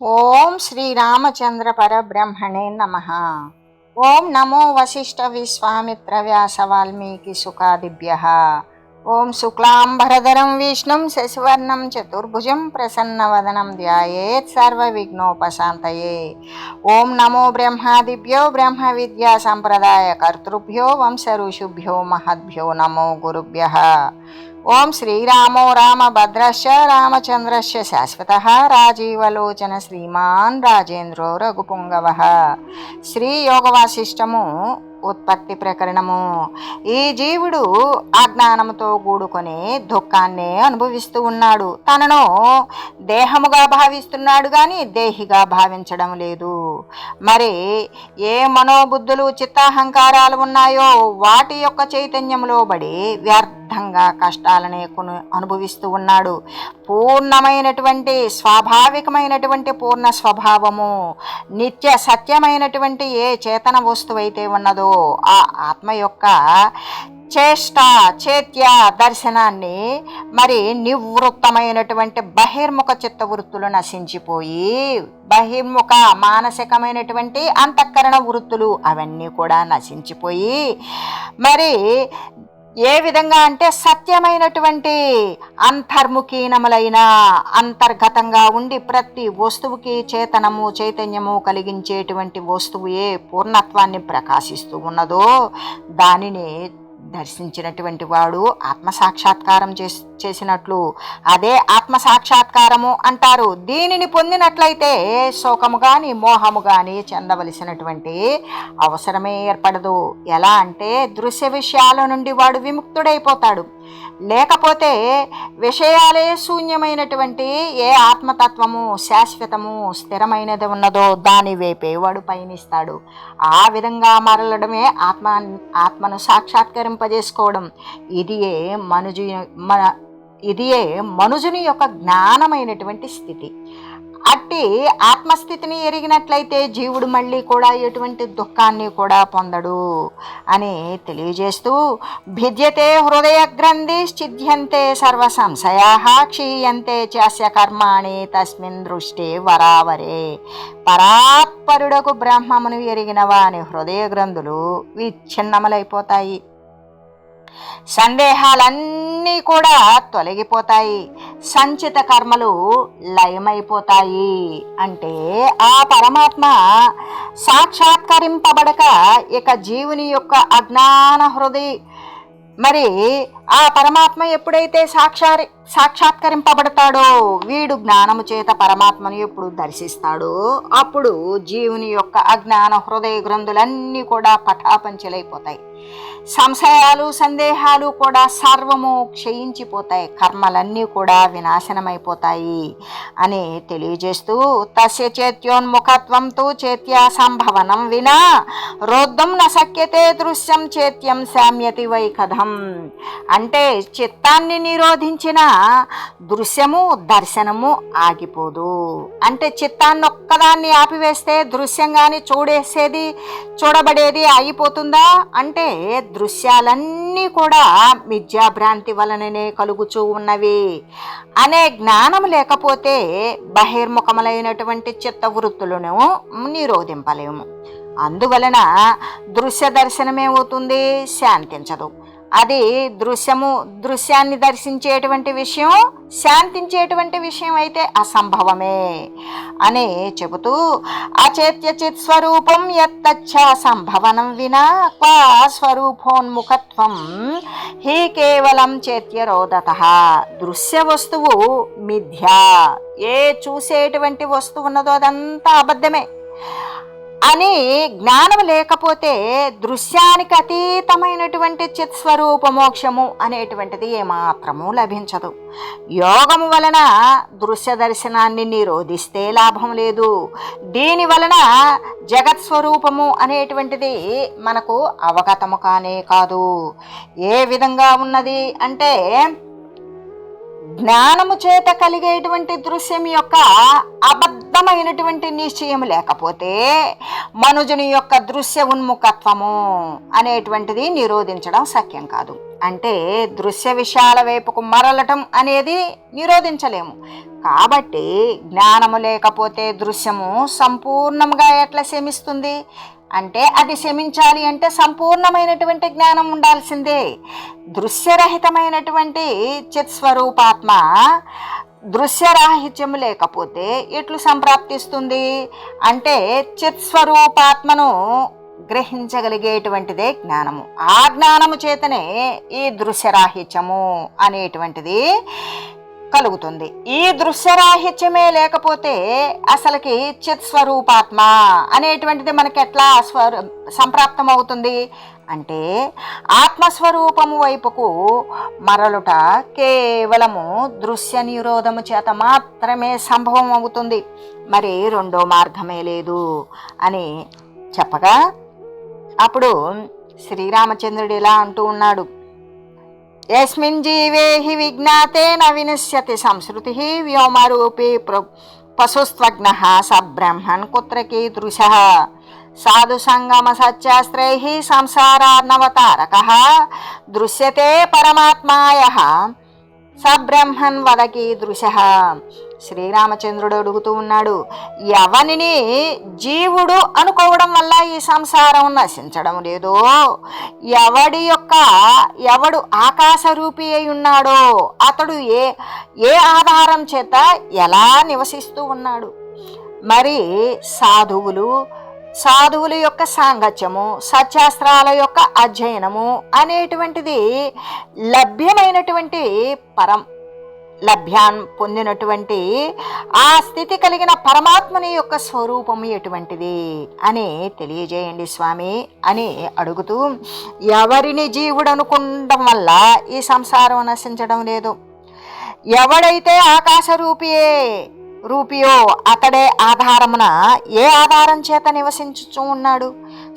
ఓం శ్రీరామచంద్ర పరబ్రహ్మణే నమ ఓం నమో వశిష్ఠ విశ్వామిత్ర వ్యాస వాల్మీకి సుఖాదిభ్య ఓం శుక్లాంబరధరం విష్ణుం శశివర్ణం చతుర్భుజం ప్రసన్నవదనం ధ్యాయేత్ సర్వ విఘ్నోపశాంతయే ఓం నమో బ్రహ్మాదిభ్యో బ్రహ్మ విద్యా సంప్రదాయ కర్తృభ్యో వంశ ఋషుభ్యో మహద్భ్యో నమో గురుభ్య ఓం శ్రీరామో రామభద్రశ్చ రామచంద్రశ శాశ్వత రాజీవలోచన శ్రీమాన్ రాజేంద్రో రఘుపుంగవ. శ్రీ యోగవాసిష్టము ఉత్పత్తి ప్రకరణము. ఈ జీవుడు అజ్ఞానంతో కూడుకొని దుఃఖాన్ని అనుభవిస్తూ ఉన్నాడు. తనను దేహముగా భావిస్తున్నాడు కానీ దేహిగా భావించడం లేదు. మరి ఏ మనోబుద్ధులు చిత్తాహంకారాలు ఉన్నాయో వాటి యొక్క చైతన్యంలో బడి వ్యర్థంగా కష్టాలనే కొను అనుభవిస్తూ ఉన్నాడు. పూర్ణమైనటువంటి స్వాభావికమైనటువంటి పూర్ణ స్వభావము నిత్య సత్యమైనటువంటి ఏ చేతన వస్తువైతే ఉన్నదో ఆ ఆత్మ యొక్క చేష్ట చేత్య దర్శనాన్ని మరి నివృత్తమైనటువంటి బహిర్ముఖ చిత్తవృత్తులు నశించిపోయి బహిర్ముఖ మానసికమైనటువంటి అంతఃకరణ వృత్తులు అవన్నీ కూడా నశించిపోయి మరి ఏ విధంగా అంటే సత్యమైనటువంటి అంతర్ముఖీనములైన అంతర్గతంగా ఉండి ప్రతి వస్తువుకి చేతనము చైతన్యము కలిగించేటువంటి వస్తువు ఏ పూర్ణత్వాన్ని ప్రకాశిస్తూ ఉన్నదో దానిని దర్శించినటువంటి వాడు ఆత్మ సాక్షాత్కారం చేసి చేసినట్లు. అదే ఆత్మ సాక్షాత్కారము అంటారు. దీనిని పొందినట్లయితే శోకము కానీ మోహము కానీ చెందవలసినటువంటి అవసరమే ఏర్పడదు. ఎలా అంటే దృశ్య విషయాల నుండి వాడు విముక్తుడైపోతాడు. లేకపోతే విషయాలే శూన్యమైనటువంటి ఏ ఆత్మతత్వము శాశ్వతము స్థిరమైనది ఉన్నదో దాని వైపే వాడు పయనిస్తాడు. ఆ విధంగా మరలడమే ఆత్మ ఆత్మను సాక్షాత్కరింపజేసుకోవడం. ఇది మనుజు మన ఇదియే మనుజుని యొక్క జ్ఞానమైనటువంటి స్థితి. అట్టి ఆత్మస్థితిని ఎరిగినట్లయితే జీవుడు మళ్ళీ కూడా ఎటువంటి దుఃఖాన్ని కూడా పొందడు అని తెలియజేస్తూ భిద్యతే హృదయ గ్రంథి ఛిద్యంతే సర్వ సంశయా క్షీయంతే చాస్య కర్మాణి తస్మిన్ దృష్టి వరావరే. పరాత్పరుడకు బ్రహ్మమును ఎరిగిన వాని హృదయ గ్రంథులు విచ్ఛిన్నములైపోతాయి. సందేహాలన్నీ కూడా తొలగిపోతాయి. సంచిత కర్మలు లయమైపోతాయి. అంటే ఆ పరమాత్మ సాక్షాత్కరింపబడక ఇక జీవుని యొక్క అజ్ఞాన హృదయ మరి ఆ పరమాత్మ ఎప్పుడైతే సాక్షారి సాక్షాత్కరింపబడతాడో వీడు జ్ఞానము చేత పరమాత్మను ఎప్పుడు దర్శిస్తాడో అప్పుడు జీవుని యొక్క అజ్ఞాన హృదయ గ్రంథులన్నీ కూడా పటాపంచలైపోతాయి. సంశయాలు సందేహాలు కూడా సర్వము క్షయించిపోతాయి. కర్మలన్నీ కూడా వినాశనమైపోతాయి అని తెలియజేస్తూ తస్య చేత్యోన్ముఖత్వంతో చేత్యా సంభవనం వినా రోద్ధం నశక్యతే దృశ్యం చేత్యం శామ్యతి వై కథం. అంటే చిత్తాన్ని నిరోధించిన దృశ్యము దర్శనము ఆగిపోదు. అంటే చిత్తాన్ని ఒక్కదాన్ని ఆపివేస్తే దృశ్యం కానీ చూడేసేది చూడబడేది ఆగిపోతుందా? అంటే దృశ్యాలన్నీ కూడా మిథ్యాభ్రాంతి వలననే కలుగుచూ ఉన్నవి. అనే జ్ఞానం లేకపోతే బహిర్ముఖములైనటువంటి చిత్తవృత్తులను నిరోధింపలేము. అందువలన దృశ్య దర్శనమేమవుతుంది? శాంతించదు. అది దృశ్యము దృశ్యాన్ని దర్శించేటువంటి విషయం శాంతించేటువంటి విషయం అయితే అసంభవమే అని చెబుతూ అచేత్య చిత్ స్వరూపం ఎత్తచ్చ సంభవనం వినా క్వా స్వరూపోన్ముఖత్వం హి కేవలం చేత్యరోదత. దృశ్య వస్తువు మిథ్యా. ఏ చూసేటువంటి వస్తువు ఉన్నదో అదంతా అబద్ధమే. అని జ్ఞానం లేకపోతే దృశ్యానికి అతీతమైనటువంటి చిత్స్వరూప మోక్షము అనేటువంటిది ఏమాత్రము లభించదు. యోగము వలన దృశ్య దర్శనాన్ని నిరోధిస్తే లాభం లేదు. దీని వలన జగత్ స్వరూపము అనేటువంటిది మనకు అవగతము కానే కాదు. ఏ విధంగా ఉన్నది అంటే జ్ఞానము చేత కలిగేటువంటి దృశ్యం యొక్క అబద్ధమైనటువంటి నిశ్చయం లేకపోతే మనుజుని యొక్క దృశ్య ఉన్ముఖత్వము అనేటువంటిది నిరోధించడం సఖ్యం కాదు. అంటే దృశ్య విషయాల వైపుకు మరలటం అనేది నిరోధించలేము. కాబట్టి జ్ఞానము లేకపోతే దృశ్యము సంపూర్ణంగా ఎట్లా శమిస్తుంది అంటే అది శమించాలి అంటే సంపూర్ణమైనటువంటి జ్ఞానం ఉండాల్సిందే. దృశ్యరహితమైనటువంటి చిత్స్వరూపాత్మ దృశ్యరాహిత్యము లేకపోతే ఎట్లు సంప్రాప్తిస్తుంది? అంటే చిత్స్వరూపాత్మను గ్రహించగలిగేటువంటిదే జ్ఞానము. ఆ జ్ఞానము చేతనే ఈ దృశ్యరాహిత్యము అనేటువంటిది కలుగుతుంది. ఈ దృశ్యరాహిత్యమే లేకపోతే అసలుకి చిత్ స్వరూపాత్మ అనేటువంటిది మనకి ఎట్లా స్వర సంప్రాప్తం అవుతుంది అంటే ఆత్మస్వరూపము వైపుకు మరలుట కేవలము దృశ్య నిరోధము చేత మాత్రమే సంభవం అవుతుంది మరి రెండో మార్గమే లేదు అని చెప్పగా అప్పుడు శ్రీరామచంద్రుడు ఇలా అంటూ ఉన్నాడు. యస్మిన్ జీవే హి విజ్ఞాతే న వినశ్యతి సంస్కృతి వ్యోమరూపీ ప్ర పశుస్త్వజ్ఞ స బ్రహ్మన్ కుత్రకీ దృశ సాధు సంగమ సత్యాస్త్రై సంసారార్ణవతారక దృశ్యతే పరమాత్మాయ సబ్రహ్మన్ వదకి దృశ. శ్రీరామచంద్రుడు అడుగుతూ ఉన్నాడు ఎవనిని జీవుడు అనుకోవడం వల్ల ఈ సంసారం నశించడం లేదో? ఎవడి యొక్క ఎవడు ఆకాశరూపి అయి ఉన్నాడో? అతడు ఏ ఏ ఆధారం చేత ఎలా నివసిస్తూ ఉన్నాడు? మరి సాధువులు సాధువుల యొక్క సాంగత్యము సత్యాస్త్రాల యొక్క అధ్యయనము అనేటువంటిది లభ్యమైనటువంటి పరం లభ్యాన్ పొందినటువంటి ఆ స్థితి కలిగిన పరమాత్మని యొక్క స్వరూపము ఎటువంటిది అని తెలియజేయండి స్వామి అని అడుగుతూ ఎవరిని జీవుడు అనుకుండడం వల్ల ఈ సంసారం నశించడం లేదు. ఎవడైతే ఆకాశ రూపియో అతడే ఆధారమున ఏ ఆధారం చేత నివసించుచూ ఉన్నాడు?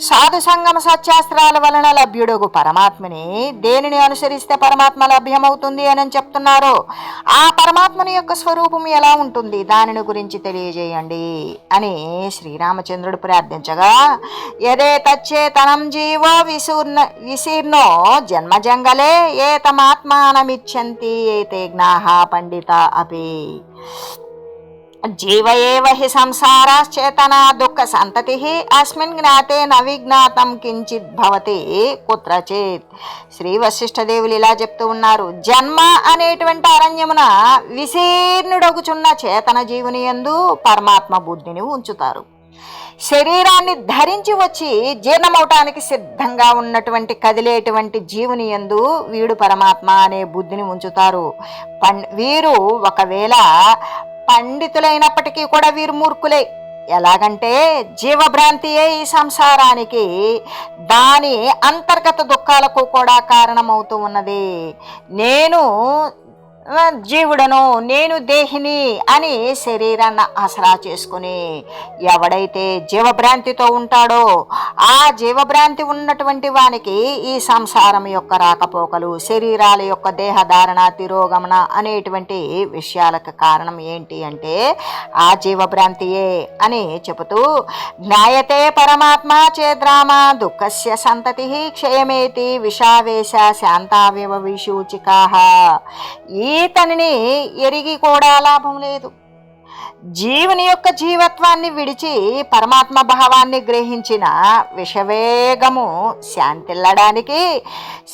సాధు సంగమ సత్యాస్త్రాల వలన లభ్యుడుగు పరమాత్మని దేనిని అనుసరిస్తే పరమాత్మ లభ్యమవుతుంది అని చెప్తున్నారో ఆ పరమాత్మని యొక్క స్వరూపం ఎలా ఉంటుంది? దానిని గురించి తెలియజేయండి అని శ్రీరామచంద్రుడు ప్రార్థించగా ఎదే తచ్చేతనం జీవో విశూర్ణ విశీర్ణో జన్మజంగలే ఏతమాత్మానమిచ్చంతి ఏతే జ్ఞాహ పండిత అపి. జీవ ఏవహి సంసారాశ్చేతనా దుఃఖ సంతతి అస్మిన్ జ్ఞాతే నవిజ్ఞాతం కించిత్ భవతి కుత్రచేత్. శ్రీ వశిష్ఠదేవులు ఇలా చెప్తూ ఉన్నారు. జన్మ అనేటువంటి అరణ్యమున విశీర్ణుడగుచున్న చేతన జీవుని యందు పరమాత్మ బుద్ధిని ఉంచుతారు. శరీరాన్ని ధరించి వచ్చి జీర్ణమవటానికి సిద్ధంగా ఉన్నటువంటి కదిలేటువంటి జీవుని యందు వీడు పరమాత్మ అనే బుద్ధిని ఉంచుతారు. పం వీరు ఒకవేళ పండితులైనప్పటికీ కూడా వీరు మూర్ఖులే. ఎలాగంటే జీవభ్రాంతియే ఈ సంసారానికి? దాని అంతర్గత దుఃఖాలకు కూడా కారణమవుతూ ఉన్నది. నేను జీవుడను నేను దేహిని అని శరీరాన్ని ఆసరా చేసుకుని ఎవడైతే జీవభ్రాంతితో ఉంటాడో ఆ జీవభ్రాంతి ఉన్నటువంటి వానికి ఈ సంసారం యొక్క రాకపోకలు శరీరాల యొక్క దేహధారణ తిరోగమన అనేటువంటి విషయాలకు కారణం ఏంటి అంటే ఆ జీవభ్రాంతియే అని చెబుతూ జ్ఞాయతే పరమాత్మ చేద్రామ దుఃఖస్య సంతతి క్షయమేతి విషావేశ శాంతావివ విశూచికా ఈతనిని ఎరిగి కూడా లాభం లేదు. జీవుని యొక్క జీవత్వాన్ని విడిచి పరమాత్మ భావాన్ని గ్రహించిన విషవేగము శాంతిల్లడానికి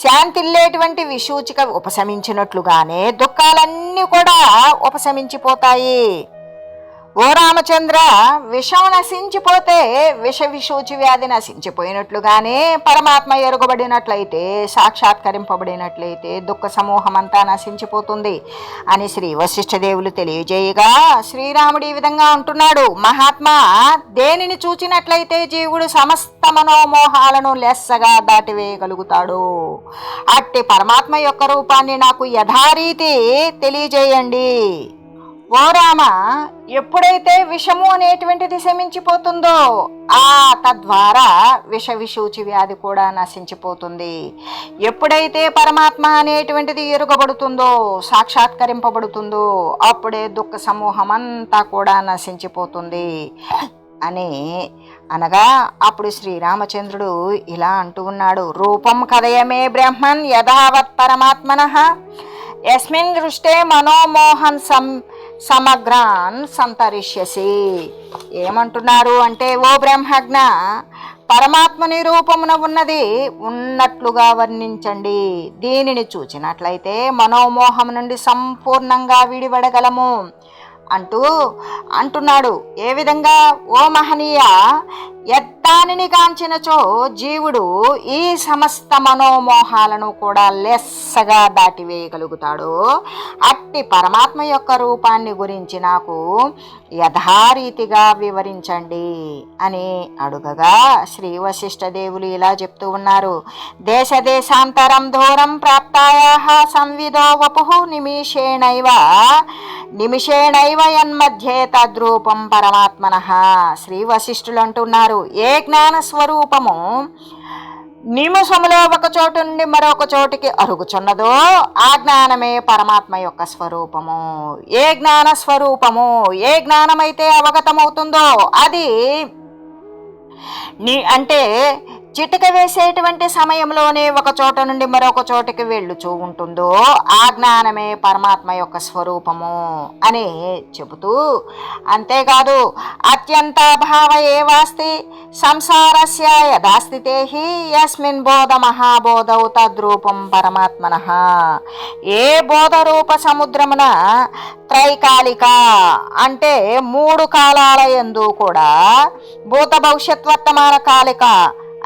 శాంతిల్లేటువంటి విసూచిక ఉపశమించినట్లుగానే దుఃఖాలన్నీ కూడా ఉపశమించిపోతాయి. ఓ రామచంద్ర విషం నశించిపోతే విష విషూచి వ్యాధి నశించిపోయినట్లుగానే పరమాత్మ ఎరుగబడినట్లయితే సాక్షాత్కరింపబడినట్లయితే దుఃఖ సమూహం అంతా నశించిపోతుంది అని శ్రీ వశిష్ఠదేవులు తెలియజేయగా శ్రీరాముడు ఈ విధంగా అంటున్నాడు. మహాత్మా దేనిని చూచినట్లయితే జీవుడు సమస్త మనోమోహాలను లెస్సగా దాటివేయగలుగుతాడు. అట్టి పరమాత్మ యొక్క రూపాన్ని నాకు యథారీతి తెలియజేయండి. ఓ రామ ఎప్పుడైతే విషము అనేటువంటిది శమించిపోతుందో ఆ తద్వారా విష విషూచి వ్యాధి కూడా నశించిపోతుంది. ఎప్పుడైతే పరమాత్మ అనేటువంటిది ఎరుగబడుతుందో సాక్షాత్కరింపబడుతుందో అప్పుడే దుఃఖ సమూహం అంతా కూడా నశించిపోతుంది. అని అనగా అప్పుడు శ్రీరామచంద్రుడు ఇలా అంటూ ఉన్నాడు. రూపం కదయమే బ్రహ్మన్ యథావత్ పరమాత్మన. యస్మిన్ దృష్టే మనోమోహన్ సం సమగ్రాన్ సంతరిష్యసి. ఏమంటున్నారు అంటే ఓ బ్రహ్మజ్ఞ పరమాత్మని రూపమున ఉన్నది ఉన్నట్లుగా వర్ణించండి. దీనిని చూచినట్లయితే మనోమోహం నుండి సంపూర్ణంగా విడివడగలము అంటూ అంటున్నాడు. ఏ విధంగా? ఓ మహనీయ దానిని కాంచినచో జీవుడు ఈ సమస్త మనోమోహాలను కూడా లెస్సగా దాటివేయగలుగుతాడు. అట్టి పరమాత్మ యొక్క రూపాన్ని గురించి నాకు యథారీతిగా వివరించండి అని అడుగగా శ్రీ వశిష్ఠ దేవులు ఇలా చెప్తూ ఉన్నారు. దేశ దేశాంతరం దూరం ప్రాప్తాయా సంవిదో వపు నిమిషేణైవ నిమిషేణైవ యన్మధ్యే తద్రూపం పరమాత్మన. శ్రీ వశిష్ఠులు అంటున్నారు ఏ జ్ఞానస్వరూపము నిమిషములో ఒక చోటు నుండి మరొక చోటికి అరుగుచున్నదో ఆ జ్ఞానమే పరమాత్మ యొక్క స్వరూపము. ఏ జ్ఞాన స్వరూపము ఏ జ్ఞానమైతే అవగతమవుతుందో అది నీ అంటే చిటిక వేసేటువంటి సమయంలోనే ఒక చోట నుండి మరొక చోటికి వెళ్ళుచూ ఉంటుందో ఆ జ్ఞానమే పరమాత్మ యొక్క స్వరూపము అని చెబుతూ అంతేకాదు అత్యంత భావ ఏవాస్తి సంసారస్య యథాస్థితే యస్మిన్ బోధ మహాబోధౌ తద్రూపం పరమాత్మన. ఏ బోధ రూప సముద్రమున త్రైకాలిక అంటే మూడు కాలాల ఎందు కూడా భూత భవిష్యత్ వర్తమాన కాలిక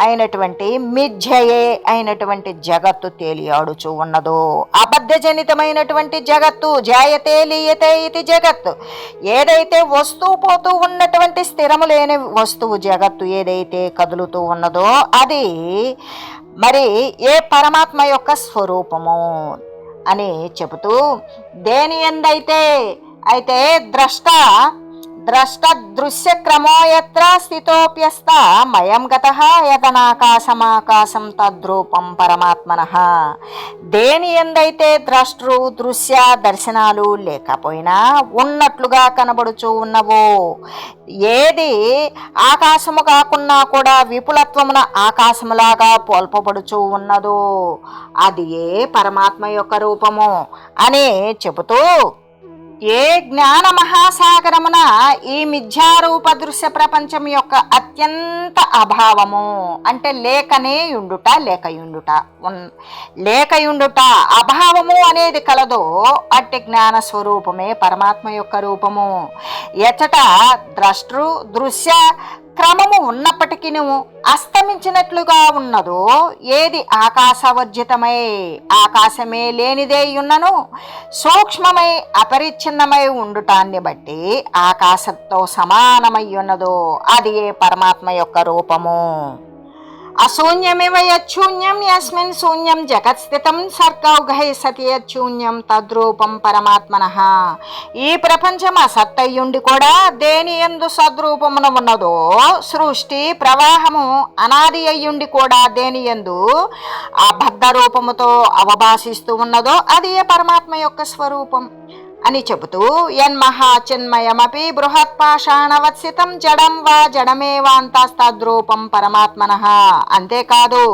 అయినటువంటి మిథ్యయే అయినటువంటి జగత్తు తేలియాడుచు ఉన్నదో అబద్ధజనితమైనటువంటి జగత్తు జాయతే లీయతే ఇది జగత్తు. ఏదైతే వస్తూ పోతూ ఉన్నటువంటి స్థిరము లేని వస్తువు జగత్తు ఏదైతే కదులుతూ ఉన్నదో అది మరి ఏ పరమాత్మ యొక్క స్వరూపము అని చెబుతూ దేని ఎందైతే అయితే ద్రష్ట ద్రష్ట ఎత్ర స్థితోప్యస్త. మయం గత యతనాకాశమాకాశం తద్రూపం పరమాత్మన. దేని ఎందైతే ద్రష్టృ దృశ్య దర్శనాలు లేకపోయినా ఉన్నట్లుగా కనబడుచూ ఉన్నవో ఏది ఆకాశము కాకున్నా కూడా విపులత్వమున ఆకాశములాగా పోల్పబడుచూ ఉన్నదో అది ఏ పరమాత్మ యొక్క రూపము అని చెబుతూ ఏ జ్ఞాన మహాసాగరమున ఈ మిథ్యారూప దృశ్య ప్రపంచం యొక్క అత్యంత అభావము? అంటే లేకనే యుండుట లేకయుండుట లేకయుండుట అభావము అనేది కలదో అట్టి జ్ఞాన స్వరూపమే పరమాత్మ యొక్క రూపము. ఎచట ద్రష్టృ దృశ్య క్రమము ఉన్నప్పటికీ అస్తమించినట్లుగా ఉన్నదో ఏది ఆకాశవర్జితమై ఆకాశమే లేనిదే ఉన్నను సూక్ష్మమై అపరిచ్ఛిన్నమై ఉండుటాన్ని బట్టి ఆకాశంతో సమానమై ఉన్నదో అది ఏ పరమాత్మ యొక్క రూపము. అశూన్యమివ యచ్చూన్యం యస్మిన్ శూన్యం జగత్స్థితం సర్గౌఘై సతి యచ్చూన్యం తద్రూపం పరమాత్మన ఈ ప్రపంచం అసత్తయ్యుండి కూడా దేని ఎందు సద్రూపమున ఉన్నదో సృష్టి ప్రవాహము అనాది అయ్యుండి కూడా దేని ఎందు అబద్ధ రూపముతో అవభాషిస్తూ ఉన్నదో అది ఏ పరమాత్మ యొక్క స్వరూపం అని చెబుతూ యన్మహాచిన్మయమపి బృహత్పాషాణవత్సితం జడం వా జడమేవాంతస్తద్రూపం పరమాత్మన. అంతేకాదు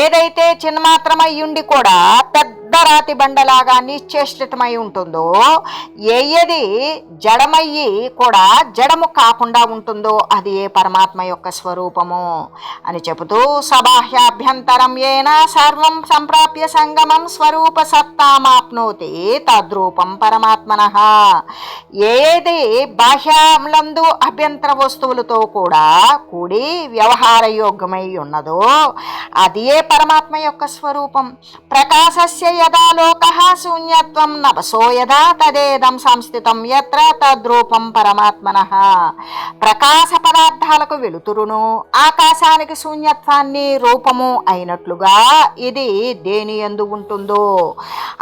ఏదైతే చిన్మాత్రమయ్యుండి కూడా పెద్ద దరాతి బండలాగా నిశ్చేష్టితమై ఉంటుందో ఏది జడమయ్యి కూడా జడము కాకుండా ఉంటుందో అది ఏ పరమాత్మ యొక్క స్వరూపము? అని చెబుతూ సబాహ్యాభ్యంతరం ఏన సర్వం సంప్రాప్య సంగమం స్వరూప సత్తామాప్నోతి తద్రూపం పరమాత్మన. ఏది బాహ్యములందు అభ్యంతర వస్తువులతో కూడా కూడి వ్యవహార యోగ్యమై ఉన్నదో అది ఏ పరమాత్మ యొక్క స్వరూపం? ప్రకాశస్య యదా లోక శూన్యత్వం నభసో యదా తదేదం సంస్థితం యత్ర తద్రూపం పరమాత్మన ప్రకాశ పదార్థాలకు వెలుతురును ఆకాశానికి శూన్యత్వాన్ని రూపము అయినట్లుగా ఇది దేని ఎందు ఉంటుందో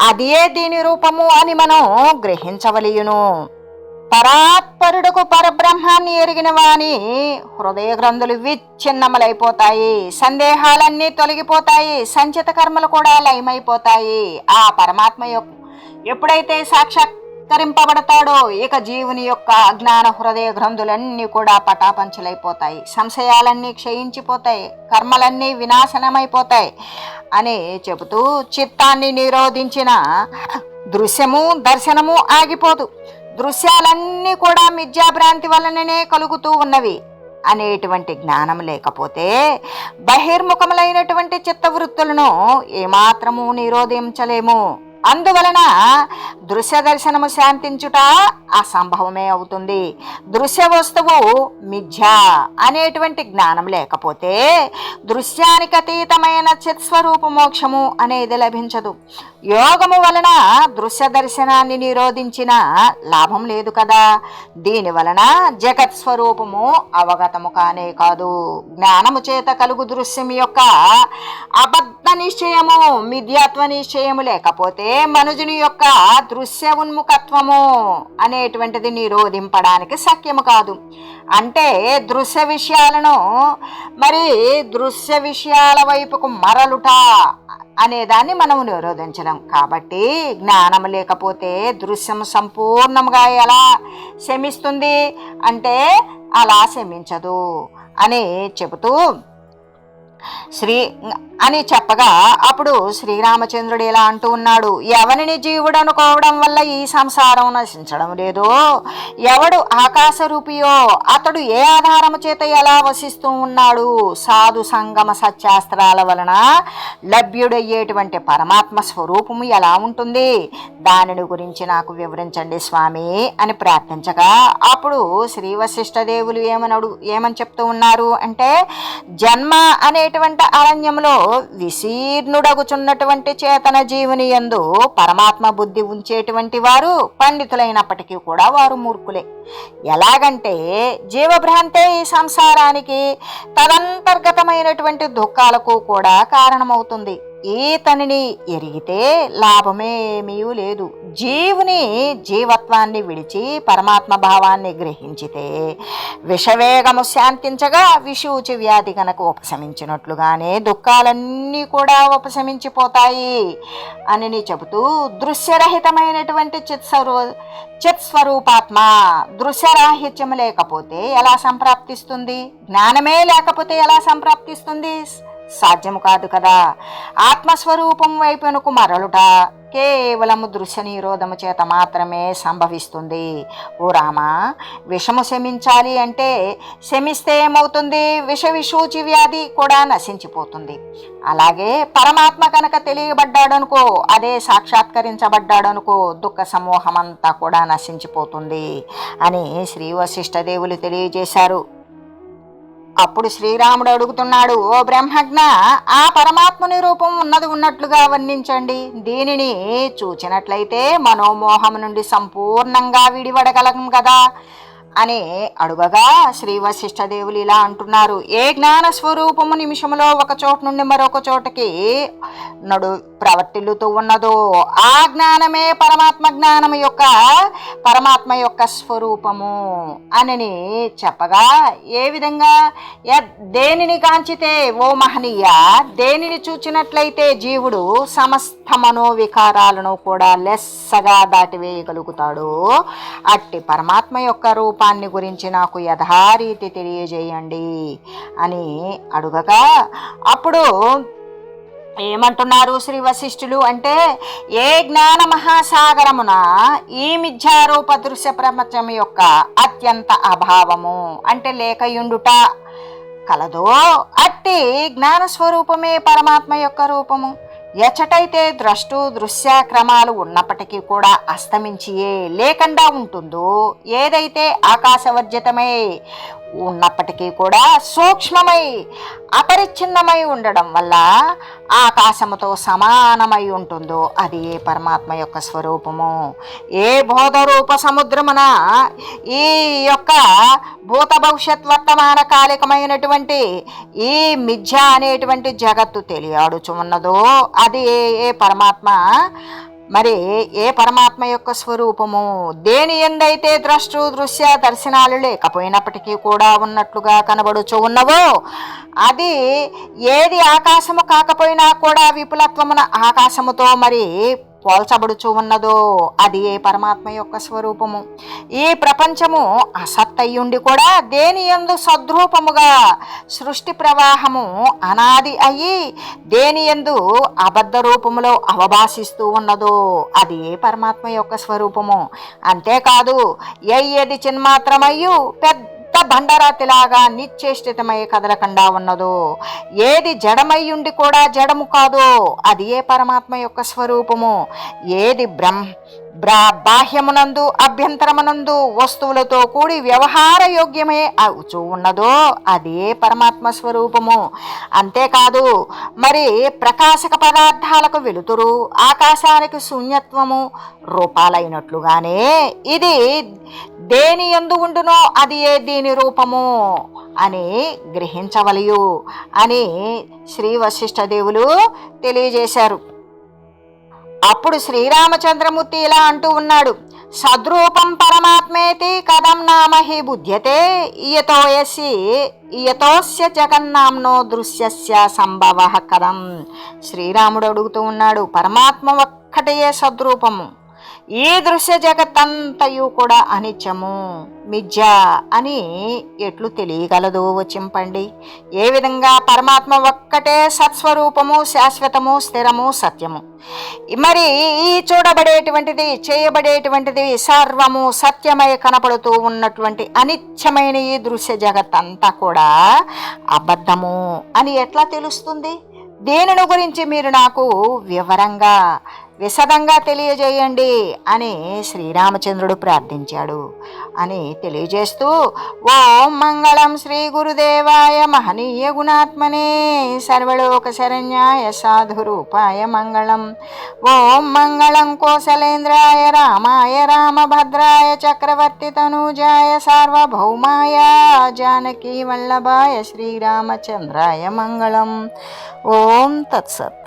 అదే దీని రూపము అని మనం గ్రహించవలయును. పరాత్పరుడుకు పరబ్రహ్మాన్ని ఎరిగిన వాని హృదయ గ్రంథులు విచ్ఛిన్నములైపోతాయి సందేహాలన్నీ తొలగిపోతాయి సంచిత కర్మలు కూడా లయమైపోతాయి. ఆ పరమాత్మ యొక్క ఎప్పుడైతే సాక్షాత్కరింపబడతాడో ఇక జీవుని యొక్క అజ్ఞాన హృదయ గ్రంథులన్నీ కూడా పటాపంచలైపోతాయి. సంశయాలన్నీ క్షయించిపోతాయి కర్మలన్నీ వినాశనమైపోతాయి అని చెబుతూ చిత్తాన్ని నిరోధించిన దృశ్యము దర్శనము ఆగిపోదు. దృశ్యాలన్నీ కూడా మిథ్యాభ్రాంతి వలననే కలుగుతూ ఉన్నవి. అనేటువంటి జ్ఞానం లేకపోతే బహిర్ముఖములైనటువంటి చిత్తవృత్తులను ఏమాత్రము నిరోధించలేము. అందువలన దృశ్య దర్శనము శాంతించుట అసంభవమే అవుతుంది. దృశ్య వస్తువు మిథ్య అనేటువంటి జ్ఞానం లేకపోతే దృశ్యానికి అతీతమైన చిత్స్వరూప మోక్షము అనేది లభించదు. యోగము వలన దృశ్య దర్శనాన్ని నిరోధించిన లాభం లేదు కదా. దీని వలన జగత్ స్వరూపము అవగతము కానే కాదు. జ్ఞానము చేత కలుగు దృశ్యం యొక్క అబద్ధ నిశ్చయము మిథ్యాత్వ నిశ్చయము లేకపోతే ఏ మనుజుని యొక్క దృశ్య ఉన్ముఖత్వము అనేటువంటిది నిరోధింపడానికి సత్యము కాదు. అంటే దృశ్య విషయాలను మరి దృశ్య విషయాల వైపుకు మరలుట అనేదాన్ని మనం నిరోధించడం కాబట్టి జ్ఞానం లేకపోతే దృశ్యం సంపూర్ణంగా ఎలా శమిస్తుంది అంటే అలా శమించదు అని చెబుతూ శ్రీ అని చెప్పగా అప్పుడు శ్రీరామచంద్రుడు ఇలా అంటూ ఉన్నాడు ఎవరిని జీవుడు అనుకోవడం వల్ల ఈ సంసారం నశించడం లేదు. ఎవడు ఆకాశ రూపియో అతడు ఏ ఆధారము చేత ఎలా వసిస్తూ ఉన్నాడు? సాధు సంగమ సత్యాస్త్రాల వలన లభ్యుడయ్యేటువంటి పరమాత్మ స్వరూపము ఎలా ఉంటుంది? దానిని గురించి నాకు వివరించండి స్వామి అని ప్రార్థించగా అప్పుడు శ్రీ వశిష్ఠదేవులు ఏమని అడుగు ఏమని చెప్తూ ఉన్నారు అంటే జన్మ అనే అనేటువంటి అరణ్యంలో విశీర్ణుడగుచున్నటువంటి చేతన జీవుని యందు పరమాత్మ బుద్ధి ఉంచేటువంటి వారు పండితులైనప్పటికీ కూడా వారు మూర్ఖులే. ఎలాగంటే జీవభ్రాంతే ఈ సంసారానికి తదంతర్గతమైనటువంటి దుఃఖాలకు కూడా కారణమవుతుంది. ఈతనిని ఎరిగితే లాభమేమీ లేదు. జీవుని జీవత్వాన్ని విడిచి పరమాత్మ భావాన్ని గ్రహించితే విషవేగము శాంతించగా విషూచి వ్యాధి కనుక ఉపశమించినట్లుగానే దుఃఖాలన్నీ కూడా ఉపశమించిపోతాయి అని చెబుతూ దృశ్యరహితమైనటువంటి చిత్స్వరూ చిత్స్వరూపాత్మ దృశ్యరాహిత్యం లేకపోతే ఎలా సంప్రాప్తిస్తుంది? జ్ఞానమే లేకపోతే ఎలా సంప్రాప్తిస్తుంది? సాధ్యము కాదు కదా. ఆత్మస్వరూపం వైపునకు మరలుట కేవలము దృశ్య నిరోధము చేత మాత్రమే సంభవిస్తుంది. ఓ రామ విషము శమించాలి అంటే శమిస్తే ఏమవుతుంది? విష విషూచి వ్యాధి కూడా నశించిపోతుంది. అలాగే పరమాత్మ కనుక తెలియబడ్డాడనుకో అదే సాక్షాత్కరించబడ్డాడనుకో దుఃఖ సమూహం అంతా కూడా నశించిపోతుంది అని శ్రీ వశిష్ఠదేవులు తెలియజేశారు. అప్పుడు శ్రీరాముడు అడుగుతున్నాడు ఓ బ్రహ్మజ్ఞ ఆ పరమాత్ముని రూపం ఉన్నది ఉన్నట్లుగా వర్ణించండి. దీనిని చూచినట్లయితే మనోమోహం నుండి సంపూర్ణంగా విడివడగలం కదా. అని అడుగగా శ్రీ వశిష్ఠదేవులు ఇలా అంటున్నారు ఏ జ్ఞాన స్వరూపము నిమిషంలో ఒక చోట నుండి మరొక చోటకి నడు ప్రవర్తిల్లుతూ ఉన్నదో. ఆ జ్ఞానమే పరమాత్మ జ్ఞానము యొక్క పరమాత్మ యొక్క స్వరూపము అని చెప్పగా ఏ విధంగా? య- దేనిని కాంచితే ఓ మహనీయ దేనిని చూచినట్లయితే జీవుడు సమస్త మనోవికారాలను కూడా లెస్సగా దాటివేయగలుగుతాడు అట్టి పరమాత్మ యొక్క రూపాన్ని గురించి నాకు యథారీతి తెలియజేయండి అని అడుగగా అప్పుడు ఏమంటున్నారు శ్రీ వశిష్ఠులు అంటే ఏ జ్ఞాన మహాసాగరమున ఈ మిథ్యారూప దృశ్య ప్రపంచం యొక్క అత్యంత అభావము అంటే లేకయుండుట కలదో అట్టి జ్ఞాన స్వరూపమే పరమాత్మ యొక్క రూపము. ఎచ్చటైతే ద్రష్టు దృశ్యక్రమాలు ఉన్నప్పటికీ కూడా అస్తమించియే లేకుండా ఉంటుందో ఏదైతే ఆకాశవర్జితమై ఉన్నప్పటికీ కూడా సూక్ష్మమై అపరిచ్ఛిన్నమై ఉండడం వల్ల ఆకాశముతో సమానమై ఉంటుందో అది ఏ పరమాత్మ యొక్క స్వరూపము? ఏ బోధరూప సముద్రమున ఈ యొక్క భూత భవిష్యత్ వర్తమాన కాలికమైనటువంటి ఈ మిథ్య అనేటువంటి జగత్తు తెలియాడుచున్నదో అది ఏ ఏ పరమాత్మ మరి ఏ పరమాత్మ యొక్క స్వరూపము? దేని ఎందైతే ద్రష్టు దృశ్య దర్శనాలు లేకపోయినప్పటికీ కూడా ఉన్నట్లుగా కనబడుచు ఉన్నవో అది ఏది ఆకాశము కాకపోయినా కూడా విపులత్వమున ఆకాశముతో మరి పోల్చబడుచు ఉన్నదో అది ఏ పరమాత్మ యొక్క స్వరూపము? ఈ ప్రపంచము అసత్తయ్యుండి కూడా దేని ఎందు సద్రూపముగా సృష్టి ప్రవాహము అనాది అయ్యి దేని ఎందు అబద్ధ రూపములో అవభాసిస్తూ ఉన్నదో అది ఏ పరమాత్మ యొక్క స్వరూపము? అంతేకాదు ఏది చిన్మాత్రమయ్యు పెద్ద బండరాతిలాగా నిశ్చేష్టితమై కదలకుండా ఉన్నదో? ఏది జడమయ్యుండి కూడా జడము కాదో అది ఏ పరమాత్మ యొక్క స్వరూపము? ఏది బ్రహ్మ బ్రా బాహ్యమునందు అభ్యంతరమునందు వస్తువులతో కూడి వ్యవహార యోగ్యమే అవుచూ ఉన్నదో అదే పరమాత్మ స్వరూపము. అంతేకాదు మరి ప్రకాశక పదార్థాలకు వెలుతురు ఆకాశానికి శూన్యత్వము రూపాలైనట్లుగానే ఇది దేని ఎందు ఉండునో అది ఏ దీని రూపము అని గ్రహించవలయు అని శ్రీ వశిష్ఠ దేవులు తెలియజేశారు. అప్పుడు శ్రీరామచంద్రమూర్తి ఇలా అంటూ ఉన్నాడు. సద్రూపం పరమాత్మేతి కథం నామహి బుధ్యతే ఇయతోయసి ఇయతోస్య జగన్నాంనో దృశ్యస్య సంభవ కథం శ్రీరాముడు అడుగుతూ ఉన్నాడు పరమాత్మ ఒక్కటే సద్రూపము. ఈ దృశ్య జగత్తంతయు కూడా అనిత్యము. మిథ్య అని ఎట్లు తెలియగలదో చింపండి ఏ విధంగా పరమాత్మ ఒక్కటే సత్స్వరూపము శాశ్వతము స్థిరము సత్యము. మరి ఈ చూడబడేటువంటిది చేయబడేటువంటిది సర్వము సత్యమై కనపడుతూ ఉన్నటువంటి అనిత్యమైన ఈ దృశ్య జగత్ అంతా కూడా అబద్ధము అని ఎట్లా తెలుస్తుంది? దేనిని గురించి మీరు నాకు వివరంగా విశదంగా తెలియజేయండి అని శ్రీరామచంద్రుడు ప్రార్థించాడు. అని తెలియజేస్తూ ఓం మంగళం శ్రీ గురుదేవాయ మహనీయ గుణాత్మనే సర్వలోక శరణ్యాయ సాధురూపాయ మంగళం. ఓం మంగళం కోసలేంద్రాయ రామాయ రామభద్రాయ చక్రవర్తి తనూజాయ సార్వభౌమాయ జానకీ వల్లభాయ శ్రీరామచంద్రాయ మంగళం. ఓం తత్సత్.